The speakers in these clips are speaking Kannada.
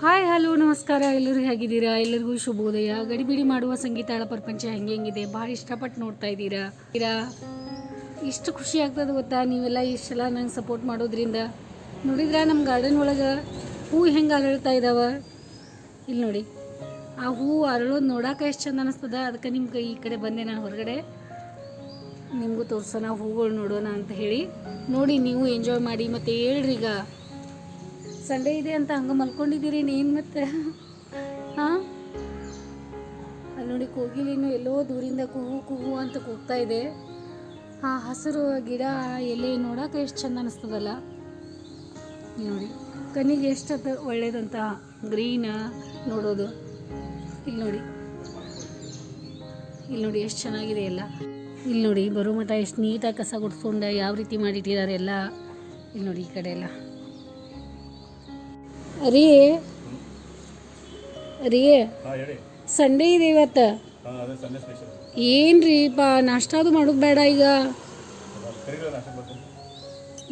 ಹಾಯ್, ಹಲೋ, ನಮಸ್ಕಾರ. ಎಲ್ಲರೂ ಹೇಗಿದ್ದೀರಾ? ಎಲ್ಲರಿಗೂ ಶುಭೋದಯ. ಗಡಿಬಿಡಿ ಮಾಡುವ ಸಂಗೀತಾಳ ಪ್ರಪಂಚ ಹೆಂಗೆ ಹೆಂಗಿದೆ? ಭಾಳ ಇಷ್ಟಪಟ್ಟು ನೋಡ್ತಾ ಇದ್ದೀರಾ? ಇರಾ? ಇಷ್ಟು ಖುಷಿ ಆಗ್ತದೆ ಗೊತ್ತಾ? ನೀವೆಲ್ಲ ಇಷ್ಟೆಲ್ಲ ನಂಗೆ ಸಪೋರ್ಟ್ ಮಾಡೋದ್ರಿಂದ. ನೋಡಿದ್ರೆ ನಮ್ಮ ಗಾರ್ಡನ್ ಒಳಗೆ? ಹೂ ಹೆಂಗೆ ಅರಳ್ತಾ ಇದ್ದಾವೆ ಇಲ್ಲಿ ನೋಡಿ. ಆ ಹೂ ಅರಳೋದು ನೋಡೋಕೆ ಎಷ್ಟು ಚಂದ ಅನ್ನಿಸ್ತದ ಅದಕ್ಕೆ ನಿಮ್ಗೆ ಈ ಕಡೆ ಬಂದೆ ನಾನು ಹೊರಗಡೆ. ನಿಮಗೂ ತೋರಿಸೋಣ ಹೂಗಳು ನೋಡೋಣ ಅಂತ ಹೇಳಿ. ನೋಡಿ, ನೀವು ಎಂಜಾಯ್ ಮಾಡಿ ಮತ್ತು ಹೇಳ್ರಿ ಈಗ. ಸಂಡೇ ಇದೆ ಅಂತ ಹಂಗೆ ಮಲ್ಕೊಂಡಿದ್ದೀರಿ ನೀನು ಮತ್ತೆ? ಹಾಂ? ಅಲ್ಲಿ ನೋಡಿ ಕೋಗಿಲಿನೂ ಎಲ್ಲೋ ದೂರಿಂದ ಕುಹು ಕುಹು ಅಂತ ಕೂಗ್ತಾ ಇದೆ. ಆ ಹಸಿರು ಗಿಡ ಎಲೆ ನೋಡೋಕೆ ಎಷ್ಟು ಚಂದ ಅನಿಸ್ತದಲ್ಲ. ನೋಡಿ, ಕಣ್ಣಿಗೆ ಎಷ್ಟು ಒಳ್ಳೇದಂತ ಗ್ರೀನ್ ನೋಡೋದು. ಇಲ್ಲಿ ನೋಡಿ ಇಲ್ಲಿ ನೋಡಿ ಎಷ್ಟು ಚೆನ್ನಾಗಿದೆ ಎಲ್ಲ. ಇಲ್ಲಿ ನೋಡಿ ಬರೋ ಮಠ ಎಷ್ಟು ನೀಟಾಗಿ ಕಸ ಗುಡಿಸ್ಕೊಂಡು ಯಾವ ರೀತಿ ಮಾಡಿಟ್ಟಿದ್ದಾರೆ ಎಲ್ಲ. ಇಲ್ಲಿ ನೋಡಿ ಈ ಕಡೆ ಎಲ್ಲ. ರೀ ರೀ ಸಂಡೇ ಇದೆ ಇವತ್ತು. ಏನು ರೀ ಪಾ ನಾಷ್ಟ ಅದು ಮಾಡೋದು ಬೇಡ ಈಗ.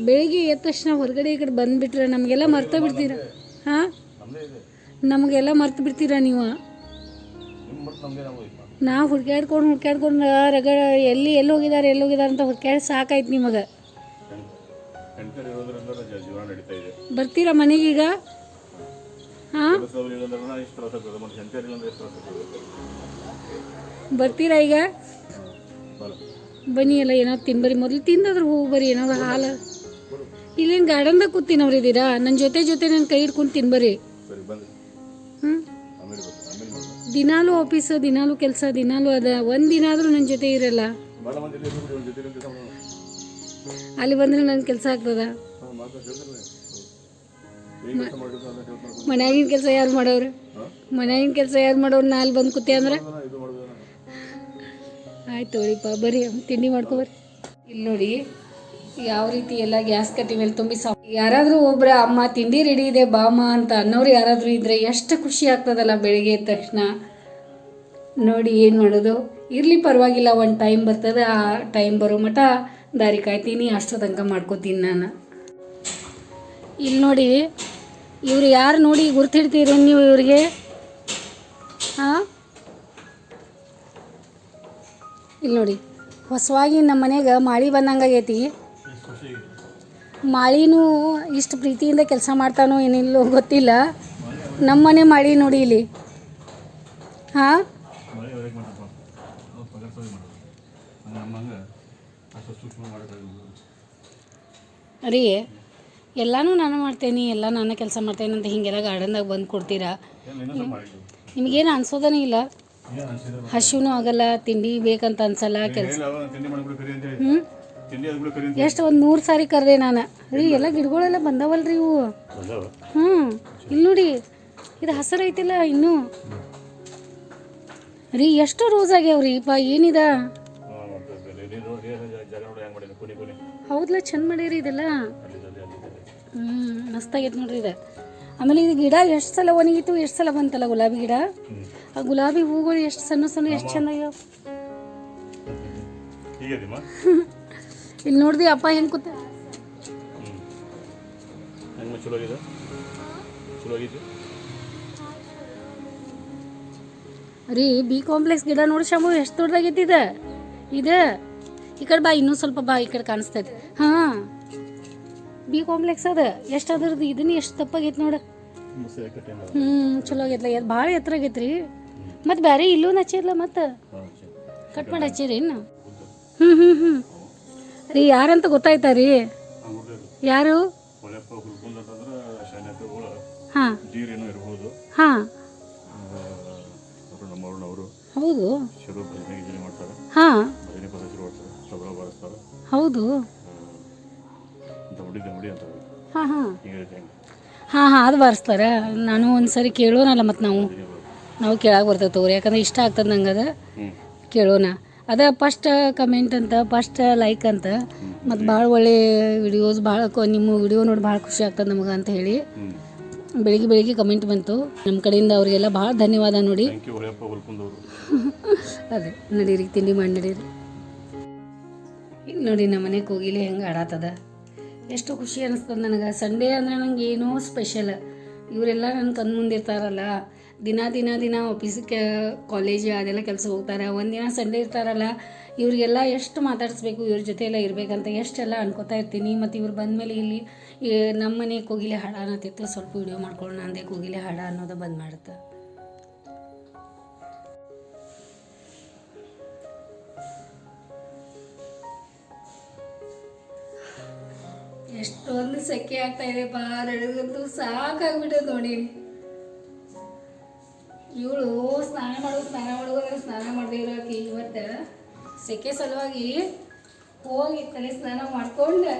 ಬೆಳಿಗ್ಗೆ ಎದ್ದ ತಕ್ಷಣ ಹೊರಗಡೆ ಈ ಕಡೆ ಬಂದುಬಿಟ್ರೆ ನಮಗೆಲ್ಲ ಮರ್ತ ಬಿಡ್ತೀರ? ಹಾಂ? ನಮಗೆಲ್ಲ ಮರ್ತು ಬಿಡ್ತೀರ ನೀವು? ನಾ ಹುಡ್ಕ್ಯಾಡ್ಕೊಂಡು ಹುಡ್ಕ್ಯಾಡ್ಕೊಂಡು ರಗ ಎಲ್ಲಿ ಎಲ್ಲಿ ಹೋಗಿದ್ದಾರೆ ಎಲ್ಲಿ ಹೋಗಿದ್ದಾರೆ ಅಂತ ಹುಡ್ಕ್ಯಾಡಿ ಸಾಕಾಯ್ತು ನಿಮಗೆ. ಬರ್ತೀರಾ ಮನೆಗೀಗ? ಬರ್ತೀರಾ ಈಗ? ಬನ್ನಿ ಎಲ್ಲ ಏನೋ ತಿನ್ಬರಿ ಮೊದಲು ತಿಂದಾದ್ರೆ ಹೋಗಿ ಬರ್ರಿ, ಏನಾದ್ರು ಹಾಲು. ಇಲ್ಲೇನು ಗಾರ್ಡನ್ದಾಗ ಕೂತಿನವ್ರು ಇದ್ದೀರಾ? ನನ್ನ ಜೊತೆ ಜೊತೆ ನನ್ನ ಕೈ ಹಿಡ್ಕೊಂಡು ತಿನ್ಬರಿ ದಿನಾಲೂ ಆಫೀಸ್ ದಿನಾಲು ಕೆಲಸ, ದಿನಾಲು ಅದ. ಒಂದು ದಿನ ಆದರೂ ನನ್ನ ಜೊತೆ ಇರಲ್ಲ. ಅಲ್ಲಿ ಬಂದರೆ ನನ್ನ ಕೆಲಸ ಆಗ್ತದ? ಮನ್ಯಾಗಿನ ಕೆಲಸ ಯಾರು ಮಾಡೋರು? ಮನ್ಯಾಗಿನ ಕೆಲಸ ಯಾರು ಮಾಡೋರು? ನಾ ಅಲ್ಲಿ ಬಂದು ಕೂತೆ ಅಂದ್ರೆ? ಆಯ್ತು ಬರಿ ಬರ್ರಿ ತಿಂಡಿ ಮಾಡ್ಕೊಬರ್ರಿ ಇಲ್ಲಿ ನೋಡಿ ಯಾವ ರೀತಿ ಎಲ್ಲ ಗ್ಯಾಸ್ ಕಟ್ಟಿ ಮೇಲೆ ತುಂಬಿ ಸಾ ಯಾರಾದರೂ ಒಬ್ರ ಅಮ್ಮ ತಿಂಡಿ ರೆಡಿ ಇದೆ ಬಾಮ ಅಂತ ಅನ್ನೋರು ಯಾರಾದರೂ ಇದ್ರೆ ಎಷ್ಟು ಖುಷಿ ಆಗ್ತದಲ್ಲ ಬೆಳಿಗ್ಗೆ ಎದ್ದ ತಕ್ಷಣ. ನೋಡಿ ಏನು ಮಾಡೋದು? ಇರಲಿ ಪರವಾಗಿಲ್ಲ ಒಂದು ಟೈಮ್ ಬರ್ತದೆ ಆ ಟೈಮ್ ಬರೋ ಮಟ ದಾರಿ ಕಾಯ್ತೀನಿ ಅಷ್ಟು ತನಕ ಮಾಡ್ಕೋತೀನಿ ನಾನು. ಇಲ್ಲಿ ನೋಡಿ ಇವ್ರು ಯಾರು ನೋಡಿ ಗುರ್ತಿಡ್ತೀರಿ ನೀವು ಇವ್ರಿಗೆ? ಹಾಂ? ಇಲ್ಲಿ ನೋಡಿ, ಹೊಸವಾಗಿ ನಮ್ಮ ಮನೆಗೆ ಮಾಳಿ ಬಂದಂಗಾಗೈತಿ. ಮಾಳಿನೂ ಇಷ್ಟು ಪ್ರೀತಿಯಿಂದ ಕೆಲಸ ಮಾಡ್ತಾನೋ ಏನಿಲ್ಲೋ ಗೊತ್ತಿಲ್ಲ. ನಮ್ಮ ಮನೆ ಮಾಳಿ ನೋಡಿ ಇಲ್ಲಿ. ಹಾಂ? ರೀ ಎಲ್ಲನೂ ನಾನು ಮಾಡ್ತೇನೆ ಎಲ್ಲ ನಾನು ಕೆಲಸ ಮಾಡ್ತೇನೆ ಅಂತ ಹಿಂಗೆಲ್ಲ ಗಾರ್ಡನ್ದಾಗ ಬಂದು ಕೊಡ್ತೀರಾ? ಏನು ನಿಮಗೇನು ಅನ್ಸೋದನೇ ಇಲ್ಲ. ಹಸಿವೂ ಆಗಲ್ಲ ತಿಂಡಿ ಬೇಕಂತ ಅನ್ಸಲ್ಲ ಕೆಲಸ. ಹ್ಞೂ ಎಷ್ಟು ಒಂದು ನೂರು ಸಾರಿ ಕರೆದೆ ನಾನು. ರೀ ಎಲ್ಲ ಗಿಡಗಳೆಲ್ಲ ಬಂದವಲ್ರಿ ಇವು? ಹ್ಞೂ ಇಲ್ಲಿ ನೋಡಿ ಇದು ಹಸಿರು ಐತಿಲ್ಲ ಇನ್ನೂ. ರೀ ಎಷ್ಟು ರೋಸ್ ಆಗ್ಯಾವ್ರಿ ಪಾ ಏನಿದ? ಹೌದಲ್ಲ ಚಂದ ಮಾಡ್ಯಾರಿ ಇದೆಲ್ಲ? ಹ್ಞೂ ಮಸ್ತಾಗೈತೆ ನೋಡ್ರಿ ಇದು. ಆಮೇಲೆ ಇದು ಗಿಡ ಎಷ್ಟು ಸಲ ಒಣಗಿತ್ತು ಎಷ್ಟು ಸಲ ಬಂತಲ್ಲ ಗುಲಾಬಿ ಗಿಡ? ಆ ಗುಲಾಬಿ ಹೂಗಳು ಎಷ್ಟು ಸಣ್ಣ ಸಣ್ಣ ಎಷ್ಟು ಹೀಗೆ ಇಲ್ಲಿ ನೋಡ್ದಿ ಅಪ್ಪ ಹೆಂಗೆ ಕೂತ ರೀ ಬಿ ಕಾಂಪ್ಲೆಕ್ಸ್ ಗಿಡ ನೋಡಿ ಶಾಮು ಎಷ್ಟು ದೊಡ್ಡದಾಗೈತಿ ಇದು? ಇದು? ಈ ಕಡೆ ಬಾ ಇನ್ನೂ ಸ್ವಲ್ಪ ಬಾ ಈ ಕಡೆ ಕಾಣಿಸ್ತೈತಿ ಹಾಂ. ಬಿ ಕಾಂಪ್ಲೆಕ್ಸ್ ಅದ. ಎಷ್ಟು ಅದ್ರದ್ದು ಇದನ್ನ ಎಷ್ಟು ತಪ್ಪಾಗೈತಿ ನೋಡ. ಹ್ಞೂ ಚಲೋ ಆಗೈತಲ್ಲ ಎದ್ ಭಾಳ ಎತ್ತರ ಆಗೈತ್ರಿ. ಮತ್ತು ಬೇರೆ ಇಲ್ಲೂ ಹಚ್ಚಿರ್ಲ ಮತ್ತು? ಕಟ್ ಮಾಡಿ ಹಚ್ಚಿರಿ ಇನ್ನು. ಹ್ಞೂ ಹ್ಞೂ ಹ್ಞೂ ರೀ, ಯಾರಂತ ಗೊತ್ತಾಯ್ತಾ ರೀ? ಯಾರು? ಹಾಂ. ಹಾಂ. ಹೌದು. ಹಾಂ. ಭಜನೆ ಅಂತ ಅಂತಾರೆ ಹಾಂ ಹಾಂ. ಹಾಂ ಹಾಂ ಅದು ಬರ್ಸ್ತಾರ. ನಾನು ಒಂದು ಸರಿ ಕೇಳೋನಲ್ಲ ಮತ್ತು ನಾವು. ನಾವು ಕೇಳಕ್ಕೆ ಬರ್ತದೆ ತಗೋರಿ. ಯಾಕಂದ್ರೆ ಇಷ್ಟ ಆಗ್ತದೆ ನಂಗೆ ಅದು. ಕೇಳೋಣ ಅದ ಫಸ್ಟ್ ಕಮೆಂಟ್ ಅಂತ ಫಸ್ಟ್ ಲೈಕ್ ಅಂತ. ಮತ್ತು ಭಾಳ ಒಳ್ಳೆ ವಿಡಿಯೋಸ್ ಭಾಳ ನಿಮ್ಮ ವಿಡಿಯೋ ನೋಡಿ ಭಾಳ ಖುಷಿ ಆಗ್ತದೆ ನಮಗೆ ಅಂತ ಹೇಳಿ. ಬೆಳಿಗ್ಗೆ ಬೆಳಿಗ್ಗೆ ಕಮೆಂಟ್ ಬಂತು. ನಮ್ಮ ಕಡೆಯಿಂದ ಅವರಿಗೆಲ್ಲ ಭಾಳ ಧನ್ಯವಾದ ನೋಡಿ. ಅದೇ ನಡೀರಿ ತಿಂಡಿ ಮಾಡಿ ನಡೀರಿ. ಇಲ್ಲಿ ನೋಡಿ ನಮ್ಮ ಮನೆ ಕೋಗಿಲೆ ಹೆಂಗೆ ಆಡಾತದ. ಎಷ್ಟು ಖುಷಿ ಅನಿಸ್ತದೆ ನನಗೆ. ಸಂಡೇ ಅಂದ್ರೆ ನಂಗೆ ಏನೋ ಸ್ಪೆಷಲ್ ಇವರೆಲ್ಲ ನನ್ನ ಕಣ್ಣು ಮುಂದಿರ್ತಾರಲ್ಲ. ದಿನ ದಿನ ದಿನ ಆಫೀಸಿಗೆ ಕಾಲೇಜ್ ಅದೆಲ್ಲ ಕೆಲಸ ಹೋಗ್ತಾರೆ. ಒಂದಿನ ಸಂಡೇ ಇರ್ತಾರಲ್ಲ, ಇವರಿಗೆಲ್ಲ ಎಷ್ಟು ಮಾತಾಡಿಸ್ಬೇಕು, ಇವ್ರ ಜೊತೆ ಎಲ್ಲ ಇರಬೇಕಂತ ಎಷ್ಟೆಲ್ಲ ಅನ್ಕೋತಾ ಇರ್ತೀನಿ. ಮತ್ತು ಇವ್ರು ಬಂದಮೇಲೆ ಇಲ್ಲಿ ನಮ್ಮ ಮನೆ ಕೋಗಿಲೆ ಹಾಡ ಅನ್ನತಿತ್ತು ಸ್ವಲ್ಪ ವಿಡಿಯೋ ಮಾಡ್ಕೊಳ್ಳೋಣ ಅಂದೆ. ಕೋಗಿಲೆ ಹಾಡ ಅನ್ನೋದು ಬಂದ್ ಮಾಡುತ್ತೆ. ಎಷ್ಟೊಂದು ಸೆಕೆ ಆಗ್ತಾ ಇದೆ ಬಾ ಸಾಕಾಗ್ಬಿಟ್ಟು ಸಾಕಾಗ್ಬಿಟ್ಟದ ನೋಡಿ. ಇವಳು ಸ್ನಾನ ಮಾಡು ಸ್ನಾನ ಮಾಡೋದ್ರೆ ಸ್ನಾನ ಮಾಡದೇ ಇರೋಕೆ ಇವತ್ತು ಸೆಕೆ ಸಲುವಾಗಿ ಹೋಗಿ ತಲೆ ಸ್ನಾನ ಮಾಡ್ಕೊಂಡು.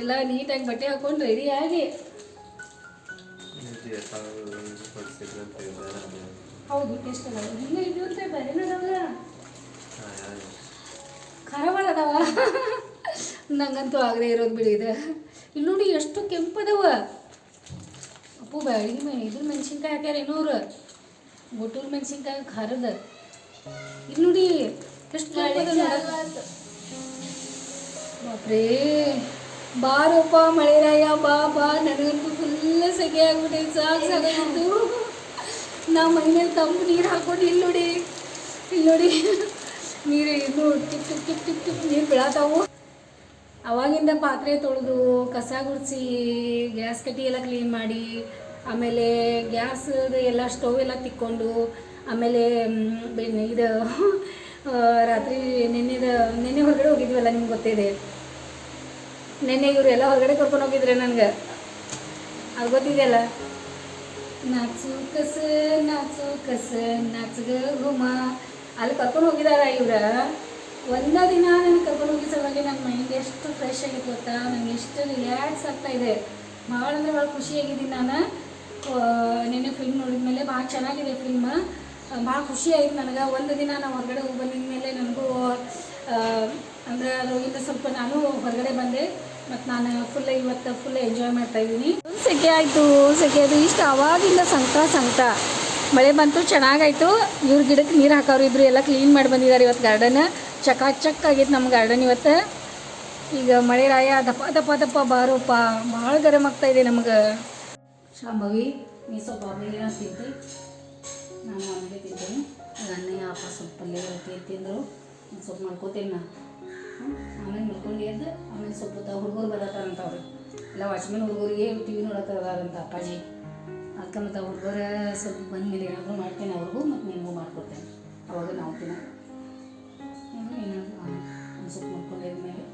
ಎಲ್ಲ ನೀಟಾಗಿ ಬಟ್ಟೆ ಹಾಕೊಂಡು ರೆಡಿಯಾಗಿ ಹೌದು ಟೇಸ್ಟ್ ಅದಾವ. ನಂಗಂತೂ ಆಗದೆ ಇರೋದು ಬಿಡಿ ಇದು. ಇಲ್ಲಿ ನೋಡಿ ಎಷ್ಟು ಕೆಂಪದವ. ಅಪ್ಪು ಬ್ಯಾಳಿ ಮೇ ಇದ್ರ ಮೆಣಸಿನ್ಕಾಯಿ ಹಾಕ್ಯಾರ ಏನೋರು ಗೊಟ್ಟೂರು ಮೆಣಸಿನ್ಕಾಯಿ ಖಾರದ. ಇಲ್ಲಿ ನೋಡಿ ಎಷ್ಟು. ಬಾಪ್ರೇ. ಬಾರಪ್ಪ ಮಳೆರಾಯ, ಬಾ ಬಾ. ನನಗಂತೂ ಫುಲ್ ಸೆಕೆ ಆಗ್ಬಿಟ್ಟೈತೆ. ಸಾಕು ಸಾಕಾಗಿತ್ತು ನಾ ಮೈ ಮೇಲೆ ತಂಪು ನೀರು ಹಾಕೊಂಡು ಇಲ್ಲಿ ನೋಡಿ. ಇಲ್ಲಿ ನೋಡಿ. ನೀರು ಇನ್ನು ಟಿಪ್ ಟಿಪ್ ಟಿಪ್ ಟಿಪ್, ನೀರು ಬೀಳತಾವು. ಅವಾಗಿಂದ ಪಾತ್ರೆ ತೊಳೆದು, ಕಸ ಗುಡಿಸಿ, ಗ್ಯಾಸ್ ಕಟ್ಟಿ ಎಲ್ಲ ಕ್ಲೀನ್ ಮಾಡಿ, ಆಮೇಲೆ ಗ್ಯಾಸ್ ಎಲ್ಲ ಸ್ಟವ್ ಎಲ್ಲ ತಿಕ್ಕೊಂಡು, ಆಮೇಲೆ ಇದು ರಾತ್ರಿ ನೆನ್ನೆದ, ನೆನ್ನೆ ಹೊರಗಡೆ ಹೋಗಿದ್ವಲ್ಲ ನಿಮ್ಗೆ ಗೊತ್ತಿದೆ? ನೆನ್ನೆ ಇವರೆಲ್ಲ ಹೊರಗಡೆ ಕರ್ಕೊಂಡು ಹೋಗಿದ್ರೆ ನನಗೆ? ಅದು ಗೊತ್ತಿದೆಯಲ್ಲ ನಾಚು ಕಸ ನಾಚು ಕಸ, ನಾಚಗ ಗುಮ ಅಲ್ಲಿ ಕರ್ಕೊಂಡು ಹೋಗಿದಾರ ಇವ್ರ? ಒಂದ ದಿನ ನಾನು ಕರ್ಕೊಂಡು ಹೋಗಿ ಸಲುವಾಗಿ ನನ್ನ ಮೈಂಡ್ ಎಷ್ಟು ಫ್ರೆಶ್ ಆಗಿತ್ತು ಗೊತ್ತಾ? ನಂಗೆ ಎಷ್ಟು ರಿಲ್ಯಾಕ್ಸ್ ಆಗ್ತಾ ಇದೆ. ಭಾಳ ಅಂದರೆ ಭಾಳ ಖುಷಿಯಾಗಿದ್ದೀನಿ ನಾನು. ನಿನ್ನೆ ಫಿಲ್ಮ್ ನೋಡಿದ ಮೇಲೆ ಭಾಳ ಚೆನ್ನಾಗಿದೆ ಫಿಲ್ಮ್ ಭಾಳ ಖುಷಿ ಆಯ್ತು ನನಗೆ. ಒಂದು ದಿನ ನಾನು ಹೊರಗಡೆ ಹೋಗಿ ಬಂದಿದ ಮೇಲೆ ನನಗೂ ಅಂದರೆ ಅದರಿಂದ ಸ್ವಲ್ಪ ನಾನು ಹೊರಗಡೆ ಬಂದೆ. ಮತ್ತು ನಾನು ಫುಲ್ ಇವತ್ತು ಫುಲ್ ಎಂಜಾಯ್ ಮಾಡ್ತಾ ಇದ್ದೀನಿ. ಸೆಕೆ ಆಯಿತು. ಸೆಕೆ ಅದು ಇಷ್ಟು. ಅವಾಗಿಂದ ಸಂಕಟ ಸಂಕಟ ಮಳೆ ಬಂತು, ಚೆನ್ನಾಗಾಯ್ತು. ಇವ್ರ ಗಿಡಕ್ಕೆ ನೀರು ಹಾಕೋರು ಇಬ್ರು ಎಲ್ಲ ಕ್ಲೀನ್ ಮಾಡಿ ಬಂದಿದ್ದಾರೆ ಇವತ್ತು ಗಾರ್ಡನ್ ಚಕಾಚಕ್ ಆಗೈತೆ ನಮ್ಮ ಗಾರ್ಡನ್ ಇವತ್ತು. ಈಗ ಮಳೆ ರಾಯ, ದಪ್ಪ ದಪ್ಪ ದಪ್ಪ ಬಾರೋಪ್ಪ. ಭಾಳ ಗರಮ್ ಆಗ್ತಾ ಇದೆ ನಮ್ಗೆ. ಶಾಂಭವಿ, ನೀ ಸ್ವಲ್ಪ ಆಮೇಲೆ ತಿಂತಿ ನಾನು ಆಮೇಲೆ ತಿಂತೀನಿ ಅಣ್ಣಯ್ಯ, ಅಪ್ಪ ಸ್ವಲ್ಪ ಪಲ್ಯ ತಿಂದರು ಸ್ವಲ್ಪ ಮಾಡ್ಕೋತೀನಿ ನಾ. ಹ್ಮ್? ಆಮೇಲೆ ಮಲ್ಕೊಂಡು ಎದ್ದು, ಆಮೇಲೆ ಸ್ವಲ್ಪ ಹುಡುಗರು ಬರತ್ತಾರಂತ ಅವ್ರು. ಎಲ್ಲ ವಾಚ್ಮೆನ್ ಹುಡುಗರಿಗೆ ಟಿ ವಿ ನೋಡತ್ತಾರಂತ ಅಪ್ಪಾಜಿ. ಮತ್ತು ಹುಡುಗರ ಸ್ವಲ್ಪ ಬಂದ ಮೇಲೆ ಏನಾದರೂ ಮಾಡ್ತೇನೆ ಅವ್ರಿಗೂ ಮತ್ತು ನಿಮಗೂ ಮಾಡ್ಕೊಡ್ತೇನೆ. ಅವಾಗ ನಾವು ನೀನು ಒಂದು ಸ್ವಲ್ಪ ಮಾಡ್ಕೊಂಡಿದ್ಮೇಲೆ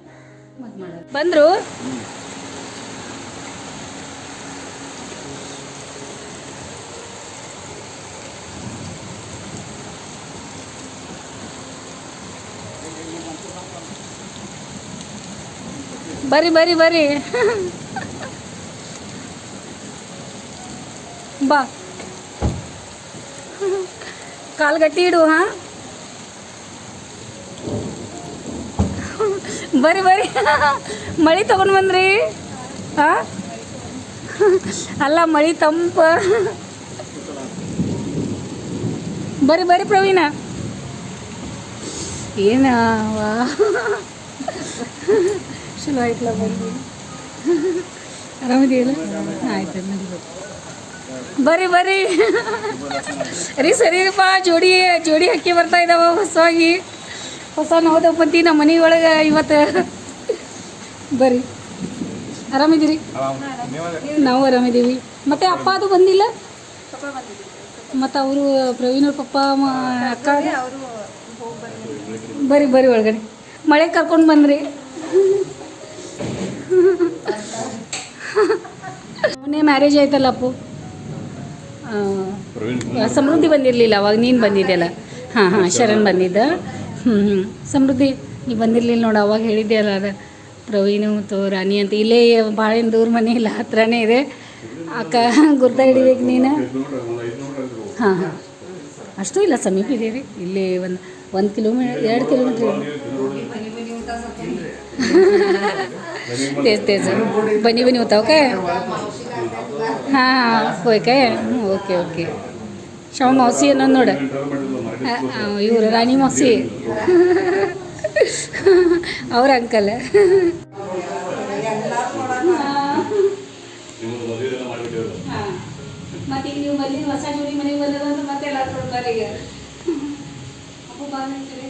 ಮತ್ತು ಮಾಡೋದು. ಬಂದರು? ಬರ್ರಿ ಬರ್ರಿ ಬರ್ರಿ ಬಾ. ಕಾಲು ಗಟ್ಟಿ ಇಡು, ಹಾ? ಬರಿ ಬರಿ. ಮಳಿ ತಗೊಂಡು ಬಂದ್ರಿ? ಹಾ? ಅಲ್ಲ, ಮಳಿ ತಂಪ. ಬರ್ರಿ ಬರ್ರಿ ಪ್ರವೀಣ. ಏನ ಚಲೋ ಆಯ್ತಲ್ಲ ಬಂದು? ಆರಾಮಿದೆಯಲ್ಲ ಆಯ್ತು ಬರ್ರಿ ಬರ್ರಿ. ರೀ ಸರಿರಪ್ಪ ಜೋಡಿ ಜೋಡಿ ಹಕ್ಕಿ ಬರ್ತಾ ಇದ್ದಾವ ಹೊಸವಾಗಿ. ಹೊಸ ನವದಪತಿ ನಮ್ಮ ಮನೆ ಒಳಗೆ ಇವತ್ತು. ಬರ್ರಿ. ಆರಾಮಿದ್ದೀರಿ? ನಾವು ಆರಾಮಿದ್ದೀವಿ. ಮತ್ತೆ ಅಪ್ಪ ಅದು ಬಂದಿಲ್ಲ? ಮತ್ತು ಅವರು ಪ್ರವೀಣ್ ಅವ್ರ ಪಪ್ಪ ಅಕ್ಕ? ಬರ್ರಿ ಬರ್ರಿ ಒಳಗಡೆ. ಮಳೆ ಕರ್ಕೊಂಡು ಬಂದ್ರಿ. ಮೊನ್ನೆ ಮ್ಯಾರೇಜ್ ಆಯ್ತಲ್ಲ ಅಪ್ಪು. ಆ, ಸಮೃದ್ಧಿ ಬಂದಿರಲಿಲ್ಲ ಅವಾಗ ನೀನು ಬಂದಿದ್ದೆಲ್ಲ ಹಾಂ ಹಾಂ ಶರಣ್ ಬಂದಿದ್ದ. ಹ್ಞೂ ಹ್ಞೂ ಸಮೃದ್ಧಿ ನೀ ಬಂದಿರಲಿಲ್ಲ ನೋಡು ಅವಾಗ ಹೇಳಿದ್ದೆ ಅಲ್ಲ ಅದು. ಪ್ರವೀಣು ಮತ್ತು ರಾಣಿ ಅಂತ ಇಲ್ಲೇ ಭಾಳ ದೂರ ಮನೆ ಇಲ್ಲ ಹತ್ರನೇ ಇದೆ. ಅಕ್ಕ ಗುರ್ತ ಹಿಡಿಬೇಕು ನೀನು? ಹಾಂ ಹಾಂ. ಅಷ್ಟು ಇಲ್ಲ ಸಮೀಪ ಇದೆ ರೀ ಇಲ್ಲಿ ಒಂದು ಒಂದು ಕಿಲೋಮೀಟರ್ ಎರಡು ಕಿಲೋಮೀಟ್ರ್ ತೇಜ್ ತೇಜ್. ಬನ್ನಿ ಬನ್ನಿ ಓಕೆ ಹಾಂ, ಹೋಯ್ಕೆ? ಹ್ಞೂ ಓಕೆ ಓಕೆ. ಶವ ಮೌಸಿ ಅನ್ನೋದು ನೋಡು. ಇವರು ರಾಣಿ ಮೌಸಿ ಅವ್ರ ಅಂಕಲ್. ಮತ್ತೆ ಈಗ ನೀವು ಬಂದಿದ್ದು ಹೊಸ ಜೋಡಿ ಮನೆಗೆ ಬಂದದ ಮತ್ತೆ ಎಲ್ಲ ಕೊಡ್ತಾರೆ ಈಗ? ಅಪ್ಪ ಬಂದಿರ್ತೀರಿ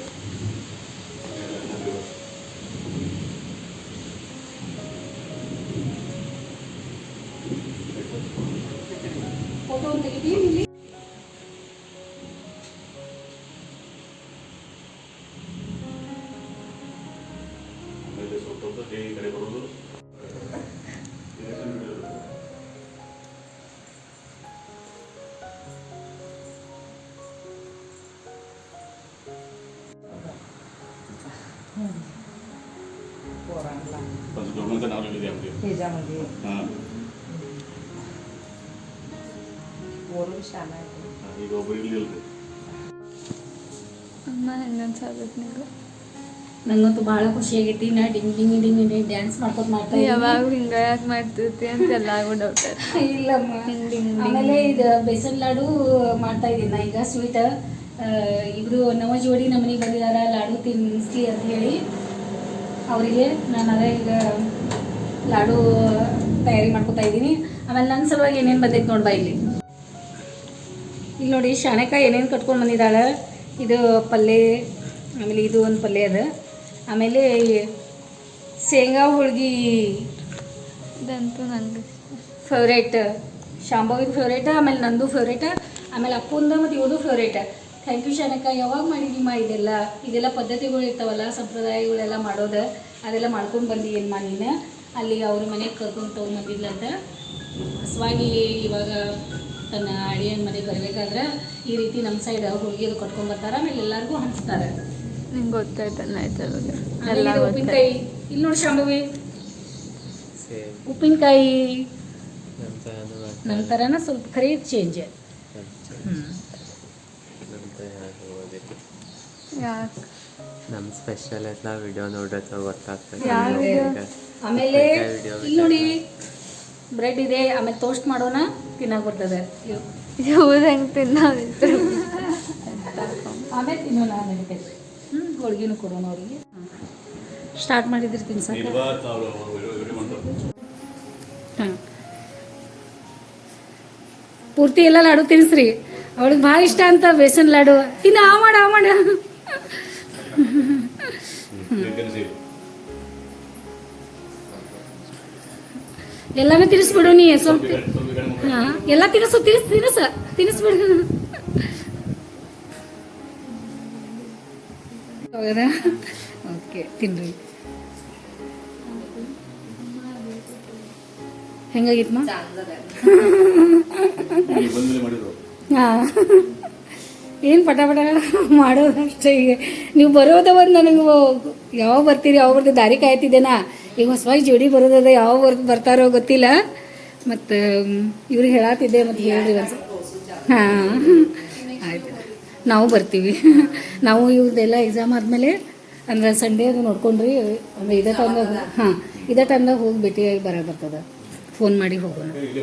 ಅಮ್ಮ ಹೆಂಗೆ ನೀವು ನಂಗಂತೂ ಭಾಳ ಖುಷಿ ಆಗೈತಿ. ನಾ ding ding ding ding dance ಮಾಡ್ಕೊತ ಮಾಡ್ತಾ. ಯಾವಾಗ ಹಿಂಗ ಯಾಕೆ ಮಾಡ್ತಿರ್ತಿ ಅಂತ ಎಲ್ಲಾಗೂ ಡೌಟ್ ಇಲ್ಲಮ್ಮ. ಆಮೇಲೆ ಇದು ಬೇಸನ್ ಲಾಡು ಮಾಡ್ತಾ ಇದ್ದೀನಿ ನಾ ಈಗ ಸ್ವೀಟ್ ಇಬ್ರು ನವ ಜೋಡಿ ನಮ್ಮನಿಗೆ ಮನೆಗೆ ಬಂದಿದಾರ ಲಾಡು ತಿನ್ನಿಸ್ಲಿ ಅಂತ ಹೇಳಿ ಅವರಿಗೆ ನಾನು ಅದೇ ಈಗ ಲಾಡು ತಯಾರಿ ಮಾಡ್ಕೊತಾ ಇದ್ದೀನಿ ಆಮೇಲೆ ನನ್ನ ಸಲುವಾಗಿ ಏನೇನು ಬಂದೈತೆ ನೋಡ್ಬಾ ಇಲ್ಲಿ. ಇಲ್ಲಿ ನೋಡಿ ಶಾಣೆಕಾಯಿ ಏನೇನು ಕಟ್ಕೊಂಡು ಬಂದಿದ್ದಾಳೆ ಇದು ಪಲ್ಯ ಆಮೇಲೆ ಇದು ಒಂದು ಪಲ್ಯ ಅದ. ಆಮೇಲೆ ಶೇಂಗಾ ಹೋಳ್ಗಿ ಇದಂತೂ ನಂಗೆ ಫೇವ್ರೇಟ್ ಶಾಂಭವಿದ ಫೇವ್ರೇಟ ಆಮೇಲೆ ನಂದು ಫೇವ್ರೇಟ ಆಮೇಲೆ ಅಪ್ಪಂದ ಮತ್ತು ಇವ್ರದ್ದು ಫೇವ್ರೇಟ ಥ್ಯಾಂಕ್ ಯು ಶಾನಕ ಯಾವಾಗ ಮಾಡಿದ್ದೀಮ ಇದೆಲ್ಲ? ಇದೆಲ್ಲ ಪದ್ಧತಿಗಳು ಇರ್ತಾವಲ್ಲ ಸಂಪ್ರದಾಯಗಳೆಲ್ಲ ಮಾಡೋದು ಅದೆಲ್ಲ ಮಾಡ್ಕೊಂಡು ಬಂದಿ ಏನು ಮಾಡಿನ ಅಲ್ಲಿ ಅವ್ರ ಮನೆಗೆ ಕರ್ಕೊಂಡು ತೊಗೊಂಡು ಬಂದಿದ್ಲಂತ. ಹಸುವಾಗಿ ಇವಾಗ ತನ್ನ ಅಳಿಯನ ಮನೆಗೆ ಬರ್ಬೇಕಾದ್ರೆ ಈ ರೀತಿ ನಮ್ಮ ಸೈಡ್ ಹುಡುಗಿಯರು ಕಟ್ಕೊಂಡ್ಬರ್ತಾರೆ ಕಟ್ಕೊಂಡ್ ಬರ್ತಾರೆ ಆಮೇಲೆ ಎಲ್ಲರಿಗೂ ಹಂಚ್ತಾರೆ. ನಿಂಗೆ ಗೊತ್ತಾಯ್ತು ಆಯ್ತು ಎಲ್ಲ ಉಪ್ಪಿನಕಾಯಿ. ಇಲ್ಲಿ ನೋಡಿ ಶಾಂಭವಿ. ಉಪ್ಪಿನಕಾಯಿ. ನಮ್ಮ ಥರನ ಸ್ವಲ್ಪ ಖರೀ ಚೇಂಜ್ ಯಾಕೆ? ನಮ್ಮ ಸ್ಪೆಷಲ್ ಎಲ್ಲ ವಿಡಿಯೋ ನೋಡೋದು ಗೊತ್ತಾಗ್ತದೆ? ಆಮೇಲೆ ಇಲ್ಲಿ ನೋಡಿ ಬ್ರೆಡ್ ಇದೆ ಆಮೇಲೆ ಟೋಸ್ಟ್ ಮಾಡೋಣ ತಿನ್ನಾಗ ಬರ್ತದೆ ಇವ್- ತಿನ್ನ ಆಮೇಲೆ ತಿನ್ನೋಣ ಹ್ಞೂ ಹೋಳ್ಗಿನೂ ಕೊಡೋಣ ಅವ್ರಿಗೆ. ಸ್ಟಾರ್ಟ್ ಮಾಡಿದ್ರಿ ತಿನ್ಸಕ್ಕೆ? ಹಾಂ ಪೂರ್ತಿ ಎಲ್ಲ ಲಾಡು ತಿನ್ಸ್ರಿ. ಅವಳಿಗೆ ಭಾಳ ಇಷ್ಟ ಅಂತ ಬೇಸನ್ ಲಾಡು. ಇನ್ನು ಆ ಮಾಡ ಆ ಮಾಡ. ಎಲ್ಲಾನು ತಿನ್ನಿಸ್ಬಿಡು ನೀ ಸ್ವಲ್ಪ. ಹಾ, ಎಲ್ಲ ತಿನ್ಸು, ತಿನ್ಸ್, ತಿನ್ಸ, ತಿನ್ಸ್ಬಿಡು. ಓಕೆ, ತಿನ್ರಿ. ಹೆಂಗಾಗಿತ್ತು ಹಾಂ. ಏನು ಪಟ ಪಟ ಮಾಡೋದಷ್ಟೇ ಈಗ. ನೀವು ಬರೋದ ಒಂದು ನನಗೆ ಯಾವಾಗ ಬರ್ತೀರಿ ಯಾವಾಗ ಬರ್ತೀರಿ, ದಾರಿ ಕಾಯ್ತಿದ್ದೇನಾ? ಈಗ ಹೊಸವಾಗಿ ಜೋಡಿ ಬರೋದದ ಯಾವ ವರ್ಗ ಬರ್ತಾರೋ ಗೊತ್ತಿಲ್ಲ. ಮತ್ತು ಇವ್ರು ಹೇಳತ್ತಿದ್ದೆ ಮತ್ತು ಹೇಳ್ರಿ ಹಾಂ. ಆಯ್ತು. ನಾವು ಬರ್ತೀವಿ. ನಾವು ಇವ್ರದ್ದೆಲ್ಲ ಎಕ್ಸಾಮ್ ಆದಮೇಲೆ, ಅಂದ್ರೆ ಸಂಡೇ ಅದು ನೋಡ್ಕೊಂಡ್ರಿ ಅಂದ್ರೆ ಇದೇ ಟೈಮ್ದಾಗ ಹಾಂ, ಇದೇ ಟೈಮ್ದಾಗ ಹೋಗಿ ಭೇಟಿ ಬರ ಬರ್ತದೆ. ಫೋನ್ ಮಾಡಿ ಹೋಗೋಣ. ಇಲ್ಲಿ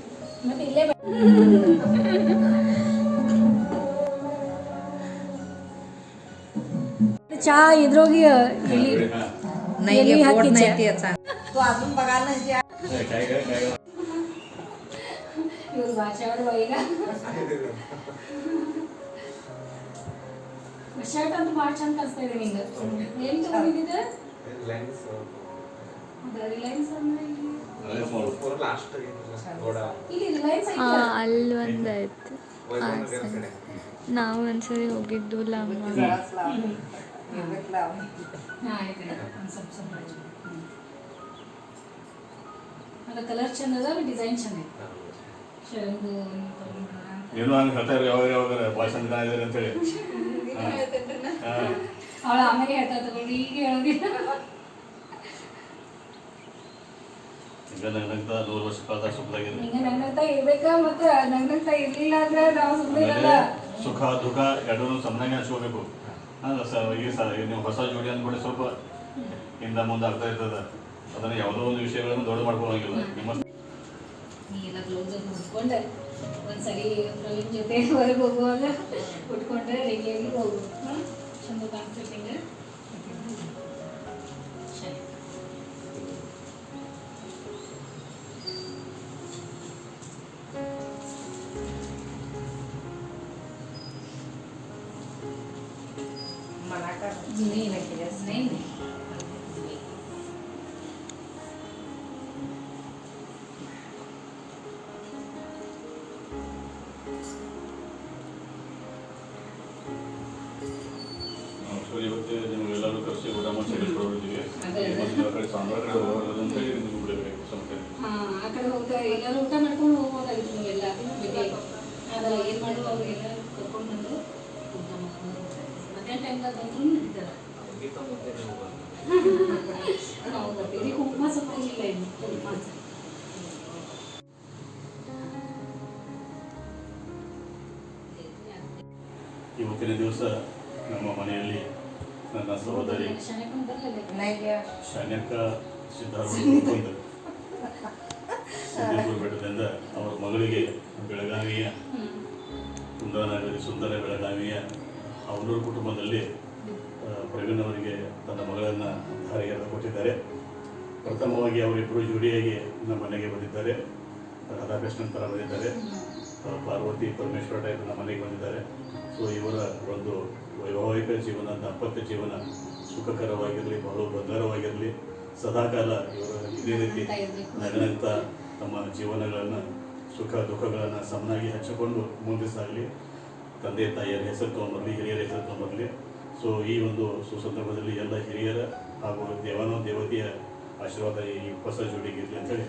ಮತ್ತೆ ಇಲ್ಲೇ ಬ- ಚಾ ಇದ್ರೋಗಿ ಎಲ್ಲಿ ಹಾ. नाही एली हे हा पोट किचन. नाही ते याचा तो अजून बघायला जे ಏ, ಕಾಯಿ ಕಾಯಿ ಕಾಯಿ ಇವ್ರು ಭಾಷೆ ಆಡುವ ಈಗ ಶರ್ಟ್ ಅಂತೂ ಭಾಳ ಚಂದ ಕಾಣಿಸ್ತಾ ಇದೆ ನಿಂಗೆ ಎಲ್ಲಿ ತಗೊಂಡಿದ್ದೆ ರಿಲಯನ್ಸ್ ಅಂದ್ರೆ ಇಲ್ಲಿ- ಅಲ್ಲಿ ಒಂದಾಯ್ತು ನಾವು ಒಂದ್ಸರಿ ಹೋಗಿದ್ದು ಲಂಗ ಕಲರ್ ಚೆನ್ನಾಗ ಡಿಸೈನ್ ಚೆನ್ನಾಗಿ ಏನೋ ಹಂಗೆ ಹೇಳ್ತಾರೆ ಯಾವಾಗ ಯಾವಾಗ ಭಾಷಣ ಅವಳು ಆಮೇಲೆ ಹೇಳ್ತಾ ತಗೊಂಡು ಈಗ ಹೇಳೋದಿಲ್ಲ. ಈಗ ನನಗಂತ ನೂರು ವರ್ಷ ಕಾಲದಾಗ ಸುಖದಾಗಿದೆ ಹಿಂಗೆ ನಗ್ನಗ್ತಾ ಇರ್ಬೇಕಾ ಮತ್ತೆ ನಗ್ನಗ್ತಾ ಇರ್ಲಿಲ್ಲ ಅಂದ್ರೆ ನಾವು ಸುಮ್ಮನೆ ಇರಲ್ಲ? ಸುಖ ದುಃಖ ಎರಡೂ ಸಮನಾಗಿ ಹಂಚ್ಕೋಬೇಕು. ಸ ನೀವು ಹೊಸ ಜೋಡಿ ಅಂದ್ಬಿಡಿ ಸ್ವಲ್ಪ ಹಿಂದ ಮುಂದೆ ಆಗ್ತಾ ಇರ್ತದ. ಅದನ್ನ ಯಾವುದೋ ಒಂದು ವಿಷಯಗಳನ್ನು ದೊಡ್ಡ ಮಾಡ್ಕೊಳಂಗಿಲ್ಲ. ನಿಮ್ಮ ನೀ ಎಲ್ಲ ಬ್ಲೌಸ್ ಮುಗಿಸ್ಕೊಂಡೆ ಒಂದ್ಸರಿ ಪ್ರವೀಣ್ ಜೊತೆ ಹೊರಗೆ ಹೋಗುವಾಗ ಉಟ್ಕೊಂಡ್ರೆ ರೆಡಿಯಾಗಿ ಹೋಗು. ಚಂದ ಕಾಣಿಸ್ತೈತೆ ಇವತ್ತು ನಿಮಗೆಲ್ಲರೂ ಕರೆಸಿ ಊಟ ಮಾಡಿ ಸೇರಿಸ್ಕೊಳ್ಬಿಡ್ತೀವಿ ಅದೇ, ಅದೇ. ಮತ್ತು ಆ ಕಡೆ ಸಾಂಬಾರು ಕಡೆ ನಿಮ್ಗೆ ಬಿಡಬೇಕು ಸಮಸ್ಯೆ ಹಾ ಆ ಕಡೆ ಹೋಗ್ತಾ ಎಲ್ಲರೂ ಊಟ ಮಾಡ್ಕೊಂಡು ಹೋಗ್ಬೋದಾಗಿತ್ತು ನೀವೆಲ್ಲ ಅದಲ್ಲ ಏನು ಮಾಡು ಅವ್ರಿಗೆಲ್ಲ ಕರ್ಕೊಂಡು ಬಂದು ಊಟ ಮಾಡ್ಕೊಂಡು ಮಧ್ಯಾಹ್ನ ಟೈಮ್ದಾಗ ಬಂದ್ರು ನಡೀತಾರೆ. ಹೌದು. ಇಲ್ಲಿ ಕುಂಕುಮ ಸ್ವಲ್ಪ ಇಲ್ಲ ಇನ್ನು. ಇವತ್ತಿನ ದಿವಸ ನಮ್ಮ ಮನೆಯಲ್ಲಿ ನನ್ನ ಸಹೋದರಿ ಶನಕ ಸಿದ್ಧಾರೂಢ ಸಿದ್ಧಪುರ ಬೆಟ್ಟದಿಂದ ಅವರ ಮಗಳಿಗೆ ಬೆಳಗಾವಿಯ ಕುಂದಾನಗರಿ ಸುಂದರ ಬೆಳಗಾವಿಯ ಅವರ ಕುಟುಂಬದಲ್ಲಿ ಪ್ರವೀಣ್ ಅವರಿಗೆ ತನ್ನ ಮಗಳನ್ನು ಧಾರೆಯನ್ನು ಕೊಟ್ಟಿದ್ದಾರೆ. ಪ್ರಥಮವಾಗಿ ಅವರಿಬ್ಬರು ಜೋಡಿಯಾಗಿ ನಮ್ಮ ಮನೆಗೆ ಬಂದಿದ್ದಾರೆ. ರಾಧಾಕೃಷ್ಣನ್ ಥರ ಬಂದಿದ್ದಾರೆ. ಪಾರ್ವತಿ ಪರಮೇಶ್ವರ ಟೈಪ್ ನಮ್ಮ ಮನೆಗೆ ಬಂದಿದ್ದಾರೆ. ಸೊ ಇವರ ಒಂದು ವೈವಾಹಿಕ ಜೀವನ, ದಾಂಪತ್ಯ ಜೀವನ ಸುಖಕರವಾಗಿರಲಿ, ಬಹಳ ಬಂಗಾರವಾಗಿರಲಿ, ಸದಾಕಾಲ ಇವರು ಇದೇ ರೀತಿ ನಗನಂತ ತಮ್ಮ ಜೀವನಗಳನ್ನು, ಸುಖ ದುಃಖಗಳನ್ನು ಸಮನಾಗಿ ಹಚ್ಚಿಕೊಂಡು ಮುಂದೆ ಸಾಗಲಿ. ತಂದೆ, ತಾಯಿಯರ ಹೆಸರು ತೊಗೊಂಬರಲಿ, ಹಿರಿಯರ ಹೆಸರು ತೊಗೊಂಬರಲಿ. ಸೊ ಈ ಒಂದು ಸುಸಂದರ್ಭದಲ್ಲಿ ಎಲ್ಲ ಹಿರಿಯರ ಹಾಗೂ ದೇವನೋ, ದೇವತೆಯ ಆಶೀರ್ವಾದ ಈ ಹೊಸ ಜೋಡಿಗೆ ಇರಲಿ ಅಂತೇಳಿ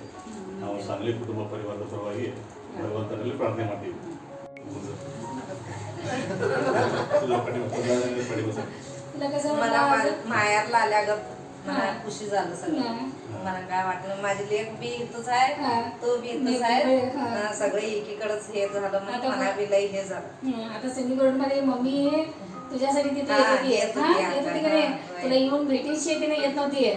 ನಾವು ಸಾಂಗ್ಲಿ ಕುಟುಂಬ ಪರಿವಾರದ ಪರವಾಗಿ ಭಗವಂತನಲ್ಲಿ ಪ್ರಾರ್ಥನೆ ಮಾಡ್ತೀವಿ तुला पाठिंबा- तुला पाठिंबा सांग. तिला कसं मला वाटलं मा- माहेरला आल्यागत मला हा. खुशी झालं सगळं हा. मला काय वाटलं माझी लेख बी इथंच आहे हा. तो बी इथंच मी आहे बी- हा. हा, सगळे एकीकडेच हे झालं मग आता मला बी लई हे झालं हं, आता सिंधुदुर्ग मध्ये मम्मी तुझ्यासाठी तिथे हा, येत होती येत हा, होती येत होती आता, की नाही हा, होय. तुला येऊन भेटीची तिने येत नव्हती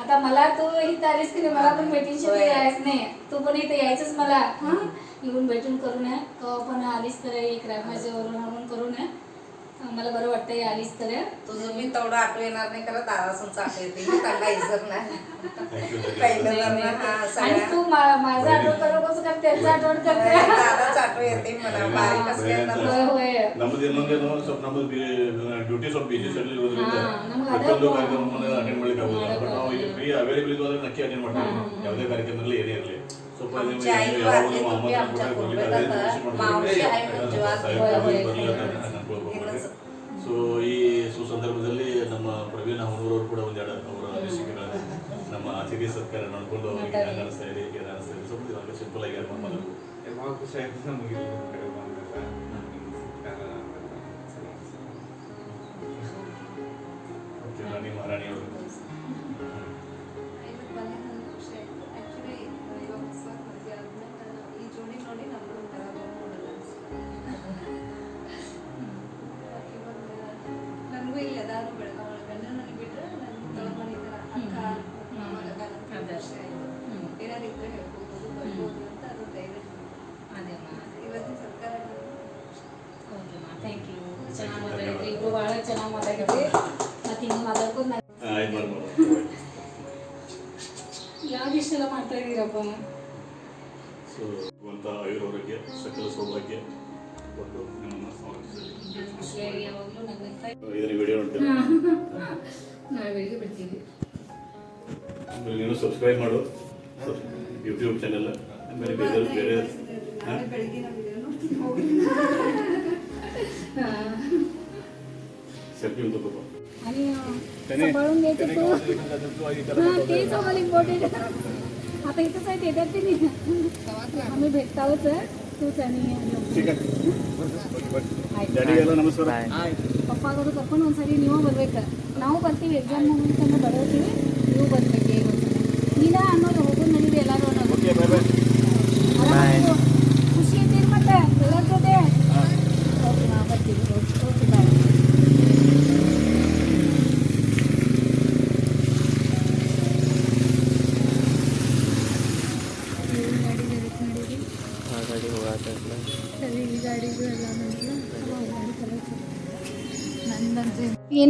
आता मला तू इथं आलीस की नाही मला पण भेटीची होय. यायच नाही. तू पण इथे यायचंच मला. हा? येऊन भेटून करून या केव्हा पण आलीस तर एक रामाजेवरून आणून करून या मला बरं वाटतं आलीच तर. तुझं मी तेवढं आटो येणार नाही कारण दारासून आटो येते. त्यांना तू माझा आठवण करत कर त्यांचा आठवण करते दादाच आटो येते मला. बारीक मावशी आहे म्हणजे ಆಮೇಲೆ ಸೊ ಈ ಸುಸಂದರ್ಭದಲ್ಲಿ ನಮ್ಮ ಪ್ರವೀಣ ಅವರು ಕೂಡ ಒಂದೆರಡು ಅವರ ಅನಿಸಿಕೆಗಳನ್ನು ನಮ್ಮ ಅತಿಥಿ ಸತ್ಕಾರ ನೋಡಿಕೊಂಡು ಅವರಿಗೆ ಹೆಂಗ್ ಅನಿಸ್ತಾ ಇದೆ ಏನು ಅನಿಸ್ತಾ ಇದೆ. ಸ್ವಲ್ಪ ಇವಾಗ ಸಿಂಪಲ್ ಆಗಿ ಕಡೆ ಬಂದಾಗ ರಾಣಿ ಮಹಾರಾಣಿ ಚೆನ್ನಾಗಿ ಮಾತಾಡಿದ್ರಿ ಮತ್ತೆ ಹಿಂಗೆ ಮಾತಾಡ್ಕೊಂಡು ಯಾವ್ದು ಇಷ್ಟೆಲ್ಲ ಮಾಡ್ತಾ ಇದ್ದೀರಪ್ಪ? ಸೊ ಭಗವಂತ ಆಯುರಾರೋಗ್ಯ ಸಕಲ ಸೌಭಾಗ್ಯ ಕೊಟ್ಟು ನಿಮ್ಮನ್ನು ವಿಡಿಯೋ ನೋಡ್ತೀನಿ ನಾಳೆ ಬೆಳಿಗ್ಗೆ ಬಿಡ್ತೀವಿ. ಆಮೇಲೆ ನೀನು ಸಬ್ಸ್ಕ್ರೈಬ್ ಮಾಡು. ಯೂಟ್ಯೂಬ್ ಚಾನೆಲ್ ಆಮೇಲೆ ಬೇರೆ ಬೇರೆ ಬೆಳಗ್ಗೆ आणि बळून घ्यायचं तो. तेच मला इम्पॉर्टंट आता इथंच आहे येतात ते नाही? आम्ही भेटतावच आहे. तूच आणि ठीक आहे. पप्पा करत आपण सगळी निवा बरोबर नाव करते एक्झाम म्हणून बरोबर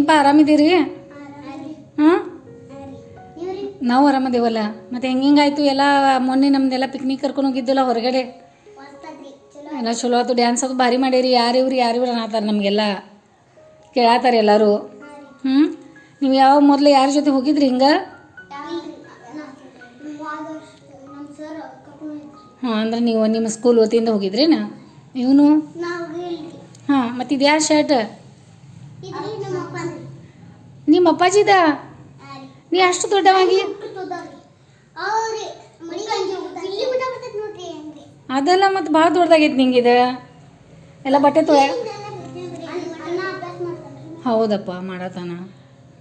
ಏನಪ್ಪ ಆರಾಮಿದ್ದೀರಿ? ಹಾಂ? ನಾವು ಆರಾಮದೇವಲ್ಲ. ಮತ್ತೆ ಹೆಂಗೆ ಹಿಂಗಾಯ್ತು ಎಲ್ಲ ಮೊನ್ನೆ ನಮ್ದೆಲ್ಲ ಪಿಕ್ನಿಕ್ ಕರ್ಕೊಂಡು ಹೋಗಿದ್ದಲ್ಲ ಹೊರಗಡೆ? ಎಲ್ಲ ಚಲೋ ಆಯ್ತು. ಡ್ಯಾನ್ಸ್ ಅದು ಭಾರಿ ಮಾಡೀರಿ ಯಾರು ಇವ್ರು ಯಾರು ಇವ್ರು ಅನ್ನತಾರೆ ನಮಗೆಲ್ಲ. ಕೇಳಾತಾರೆ ಎಲ್ಲರೂ. ಹ್ಞೂ ನೀವು ಯಾವ ಮೊದಲು ಯಾರ ಜೊತೆ ಹೋಗಿದ್ರಿ ಹಿಂಗೆ? ಹಾಂ ಅಂದ್ರೆ ನೀವು ನಿಮ್ಮ ಸ್ಕೂಲ್ ವತಿಯಿಂದ ಹೋಗಿದ್ರೇನ? ಇವನು? ಹಾಂ ಮತ್ತು ಇದು ಯಾರು ಶರ್ಟ್ ನಿಮ್ಮ ಅಪ್ಪಾಜಿದ? ನೀ ಅಷ್ಟು ದೊಡ್ಡವಾಗಿ? ಅದೆಲ್ಲ ಮತ್ತು ಭಾಳ ದೊಡ್ಡದಾಗೈತೆ ಇದು. ಎಲ್ಲ ಬಟ್ಟೆ ತೊಳೆ ಹೌದಪ್ಪ ಮಾಡತಾನ.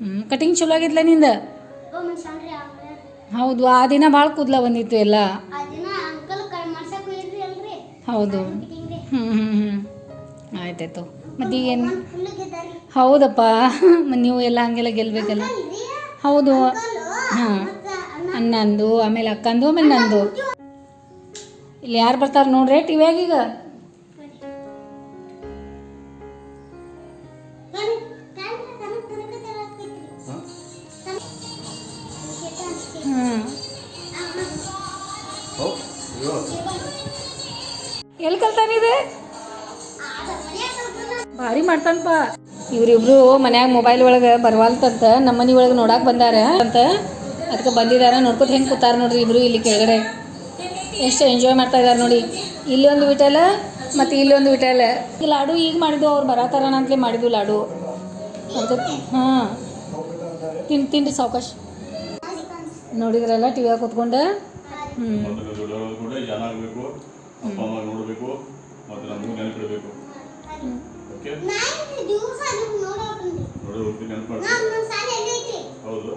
ಹ್ಞೂ ಕಟಿಂಗ್ ಚಲೋ ಆಗಿದ್ಲ ನಿಂದ? ಹೌದು ಆ ದಿನ ಭಾಳ ಕೂದಲ ಬಂದಿತ್ತು ಎಲ್ಲ. ಹೌದು. ಹ್ಞೂ ಹ್ಞೂ ಹ್ಞೂ ಆಯ್ತಾಯ್ತು. ಮತ್ತು ಈಗೇನು ಹೌದಪ್ಪ. ನೀವು ಎಲ್ಲ ಹಂಗೆಲ್ಲ ಗೆಲ್ಬೇಕಲ್ಲ. ಹೌದು. ಹಾಂ. ಅಣ್ಣಂದು, ಆಮೇಲೆ ಅಕ್ಕಂದು, ಆಮೇಲೆ ನಂದು. ಇಲ್ಲಿ ಯಾರು ಬರ್ತಾರೆ ನೋಡ್ರಿ ಟಿ ಈಗ ಆಗೀಗ ಎಲ್ಲಿ ಕಲ್ತಾನಿದೆ ಮಾಡ್ತಾನಪ್ಪ. ಇವ್ರಿಬ್ರು ಮನ್ಯಾಗ ಮೊಬೈಲ್ ಒಳಗೆ ಬರವಾಲ್ತಂತ ನಮ್ಮ ಮನೆ ಒಳಗೆ ನೋಡಕ್ಕೆ ಬಂದಾರ ಅಂತ ಅದಕ್ಕೆ ಬಂದಿದಾರ ನೋಡ್ಕೊತ ಹೆಂಗೆ ಕೂತಾರ ನೋಡ್ರಿ ಇಬ್ರು ಇಲ್ಲಿ ಕೆಳಗಡೆ. ಎಷ್ಟು ಎಂಜಾಯ್ ಮಾಡ್ತಾ ಇದ್ದಾರೆ ನೋಡಿ. ಇಲ್ಲಿ ಒಂದು ವಿಟಲ ಮತ್ತು ಇಲ್ಲಿ ಒಂದು ವಿಟಲ ಈ ಲಾಡು ಈಗ ಮಾಡಿದ್ವು ಅವ್ರು ಬರತಾರ ಅಂತಲೇ ಮಾಡಿದ್ವು ಲಾಡು. ಅದಕ್ಕೆ ಹಾಂ. ತಿನ್ ತಿನ್ರಿ ಸಾವಕಾಶ. ನೋಡಿದ್ರಲ್ಲ ಟಿ ವಿಯಾಗ ಕೂತ್ಕೊಂಡು? ಹ್ಞೂ ನೋಡಬೇಕು ಓಕೆ. ನೋಡಿ ಹೋಗಿ ನೆನಪು ಮಾಡ್ತೀನಿ ಹೌದು.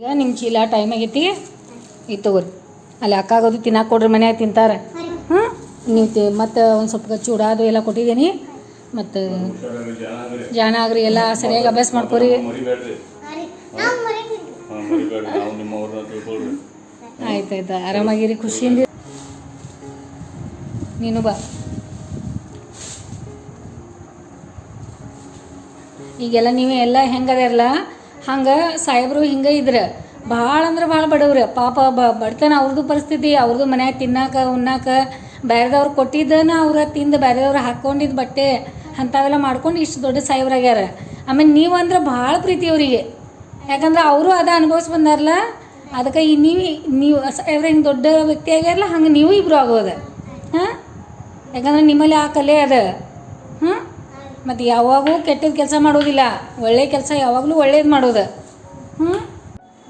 ಈಗ ನಿಮ್ಮ ಚೀಲ ಟೈಮ್ ಆಗೈತಿ. ಈ ತಗೋರಿ. ಅಲ್ಲಿ ಅಕ್ಕಾಗೋದು ತಿನ್ನಾಕ ಕೊಡ್ರಿ ಮನ್ಯಾಗ ತಿಂತಾರೆ. ಹ್ಞೂ ನೀವು ತಿ ಮತ್ತು ಒಂದು ಸ್ವಲ್ಪ ಚೂಡ ಅದು ಎಲ್ಲ ಕೊಟ್ಟಿದ್ದೀನಿ. ಮತ್ತು ಹುಷಾರಾಗಿ ಜನ ಆಗ್ರಿ ಜಾಣ ಆಗ್ರಿ ಎಲ್ಲ ಸರಿಯಾಗಿ ಅಭ್ಯಾಸ ಮಾಡ್ಕೊರಿ. ಆಯ್ತು ಆಯ್ತಾಯ್ತು ಆರಾಮಾಗಿರಿ ಖುಷಿಯಿಂದ ನೀನು ಬಾ. ಈಗೆಲ್ಲ ನೀವೇ ಎಲ್ಲ ಹೆಂಗದಿರಲ್ಲ ಹಂಗೆ ಸಾಹೇಬರು ಹಿಂಗೆ ಇದ್ರೆ. ಭಾಳ ಅಂದ್ರೆ ಭಾಳ ಬಡವ್ರು. ಪಾಪ ಬ ಬಡತನ ಅವ್ರದ್ದು ಪರಿಸ್ಥಿತಿ ಅವ್ರದ್ದು ಮನ್ಯಾಗ ತಿನ್ನಾಕ, ಉಣ್ಣಾಕ. ಬೇರೆದವ್ರು ಕೊಟ್ಟಿದ್ದನ ಅವ್ರ ತಿಂದು ಬೇರೆದವ್ರು ಹಾಕ್ಕೊಂಡಿದ್ದ ಬಟ್ಟೆ. ಅಂಥವೆಲ್ಲ ಮಾಡ್ಕೊಂಡು ಇಷ್ಟು ದೊಡ್ಡ ಸಾಹೇಬ್ರಾಗ್ಯಾರ ಆಮೇಲೆ ನೀವು ಅಂದ್ರೆ ಭಾಳ ಪ್ರೀತಿ ಅವರಿಗೆ. ಯಾಕಂದ್ರೆ ಅವರು ಅದ ಅನುಭವಿಸಿ ಬಂದಾರಲ್ಲ ಅದಕ್ಕೆ ಈ ನೀವು ನೀವು ಸಾಹೇಬ್ರ ಹಿಂಗೆ ದೊಡ್ಡ ವ್ಯಕ್ತಿ ಆಗ್ಯಾರಲ್ಲ ಹಂಗೆ ನೀವು ಇಬ್ಬರು ಆಗೋದು. ಹಾಂ? ಯಾಕಂದ್ರೆ ನಿಮ್ಮಲ್ಲಿ ಆ ಕಲೆ ಅದ. ಹ್ಞೂ ಮತ್ತು ಯಾವಾಗೂ ಕೆಟ್ಟದ ಕೆಲಸ ಮಾಡೋದಿಲ್ಲ. ಒಳ್ಳೆ ಕೆಲಸ ಯಾವಾಗಲೂ ಒಳ್ಳೇದು ಮಾಡೋದು. ಹ್ಞೂ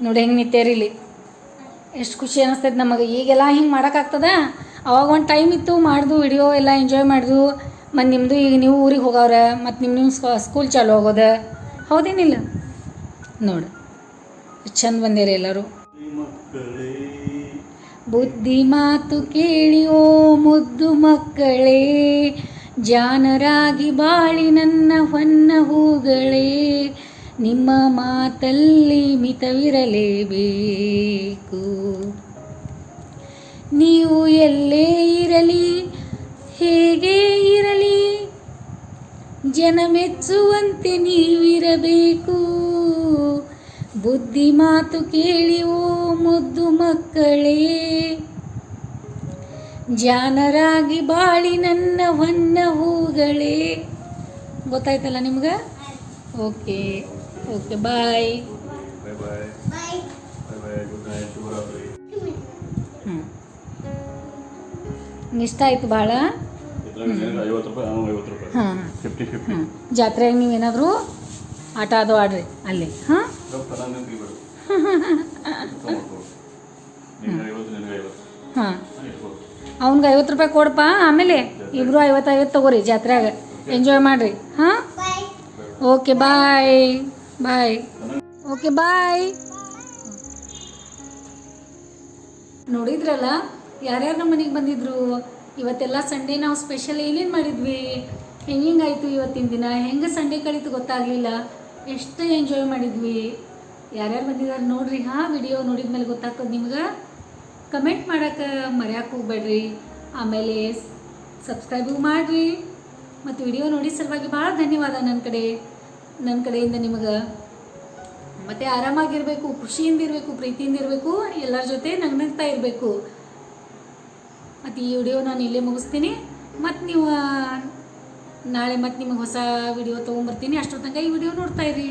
ನೋಡಿ ಹೆಂಗೆ ನಿತ್ಯರಿಲಿ ಎಷ್ಟು ಖುಷಿ ಅನ್ನಿಸ್ತೈತೆ ನಮಗೆ. ಈಗೆಲ್ಲ ಹಿಂಗೆ ಮಾಡೋಕ್ಕಾಗ್ತದ? ಅವಾಗ ಒಂದು ಟೈಮ್ ಇತ್ತು ಮಾಡ್ದು, ವಿಡಿಯೋ ಎಲ್ಲ ಎಂಜಾಯ್ ಮಾಡ್ದು. ಮತ್ತು ನಿಮ್ಮದು ಈಗ ನೀವು ಊರಿಗೆ ಹೋಗವ್ರ, ಮತ್ತು ನಿಮ್ಮ ನಿಮ್ಮ ಸ್ಕೂಲ್ ಚಾಲು ಆಗೋದ. ಹೌದೇನಿಲ್ಲ? ನೋಡು. ಚಂದ ಬಂದಿರಿ ಎಲ್ಲರೂ. ಬುದ್ಧಿ ಮಾತು ಕೇಳಿ, ಓ ಮುದ್ದು ಮಕ್ಕಳೇ, ಜಾನರಾಗಿ ಬಾಳಿ ನನ್ನ ಹೊನ್ನ ಹೂಗಳೇ, ನಿಮ್ಮ ಮಾತಲ್ಲಿ ಮಿತವಿರಲೇಬೇಕು. ನೀವು ಎಲ್ಲೇ ಇರಲಿ, ಹೇಗೆ ಇರಲಿ, ಜನ ಮೆಚ್ಚುವಂತೆ ನೀವಿರಬೇಕು. ಬುದ್ಧಿ ಮಾತು ಕೇಳಿ ಓ ಮುದ್ದು ಮಕ್ಕಳೇ. ಜಾನರಾಗಿ ಬಾಳಿ ನನ್ನ ಹೊನ್ನ ಹೂಗಳೇ. ಗೊತ್ತಾಯ್ತಲ್ಲ ನಿಮ್ಗೆ? Okay okay, bye. ಇಷ್ಟ ಆಯ್ತು ಫಿಫ್ಟಿ ಹಾಂ ಜಾತ್ರೆಯಾಗ ನೀವೇನಾದರೂ ಆಟ ಅದು ಆಡ್ರಿ, ಅಲ್ಲಿ, ಹಾಂ? ಹಾಂ. ಅವ್ನಿಗೆ ಐವತ್ತು ರೂಪಾಯಿ ಕೊಡಪ್ಪ ಆಮೇಲೆ ಇಬ್ರು ಐವತ್ತು ಐವತ್ತು ತಗೋರಿ ಜಾತ್ರೆಯಾಗ. ಎಂಜಾಯ್ ಮಾಡಿರಿ. ಹಾಂ? Okay bye bye okay bye ನೋಡಿದ್ರಲ್ಲ ಯಾರ್ಯಾರು ನಮ್ಮ ಮನೆಗೆ ಬಂದಿದ್ರು? ಇವತ್ತೆಲ್ಲ ಸಂಡೇ ನಾವು ಸ್ಪೆಷಲ್ ಏನೇನು ಮಾಡಿದ್ವಿ? ಹೆಂಗಾಯ್ತು ಇವತ್ತಿನ ದಿನ? ಹೆಂಗೆ ಸಂಡೇ ಕಳೀತು ಗೊತ್ತಾಗಲಿಲ್ಲ. ಎಷ್ಟು ಎಂಜಾಯ್ ಮಾಡಿದ್ವಿ. ಯಾರ್ಯಾರು ಬಂದಿದ್ದಾರೆ ನೋಡ್ರಿ. ಹಾಂ ವಿಡಿಯೋ ನೋಡಿದ ಮೇಲೆ ಗೊತ್ತಾಗ್ತದೆ ನಿಮ್ಗೆ. ಕಮೆಂಟ್ ಮಾಡೋಕೆ ಮರ್ಯಾಕೆ ಹೋಗ್ಬೇಡ್ರಿ. ಆಮೇಲೆ ಸಬ್ಸ್ಕ್ರೈಬು ಮಾಡಿರಿ. ಮತ್ತು ವಿಡಿಯೋ ನೋಡಿ ಸಲುವಾಗಿ ಭಾಳ ಧನ್ಯವಾದ ನನ್ನ ಕಡೆ. ನನ್ನ ಕಡೆಯಿಂದ ನಿಮಗೆ. ಮತ್ತು ಆರಾಮಾಗಿರಬೇಕು, ಖುಷಿಯಿಂದ ಇರಬೇಕು, ಪ್ರೀತಿಯಿಂದ ಇರಬೇಕು, ಎಲ್ಲರ ಜೊತೆ ನಗ್ನಗ್ತಾ ಇರಬೇಕು. ಮತ್ತು ಈ ವಿಡಿಯೋ ನಾನು ಇಲ್ಲೇ ಮುಗಿಸ್ತೀನಿ. ಮತ್ತು ನೀವು ನಾಳೆ ಮತ್ತೆ ನಿಮಗೆ ಹೊಸ ವಿಡಿಯೋ ತೊಗೊಂಬರ್ತೀನಿ. ಅಷ್ಟೊತ್ತಂಗೆ ಈ ವಿಡಿಯೋ ನೋಡ್ತಾ ಇರಿ.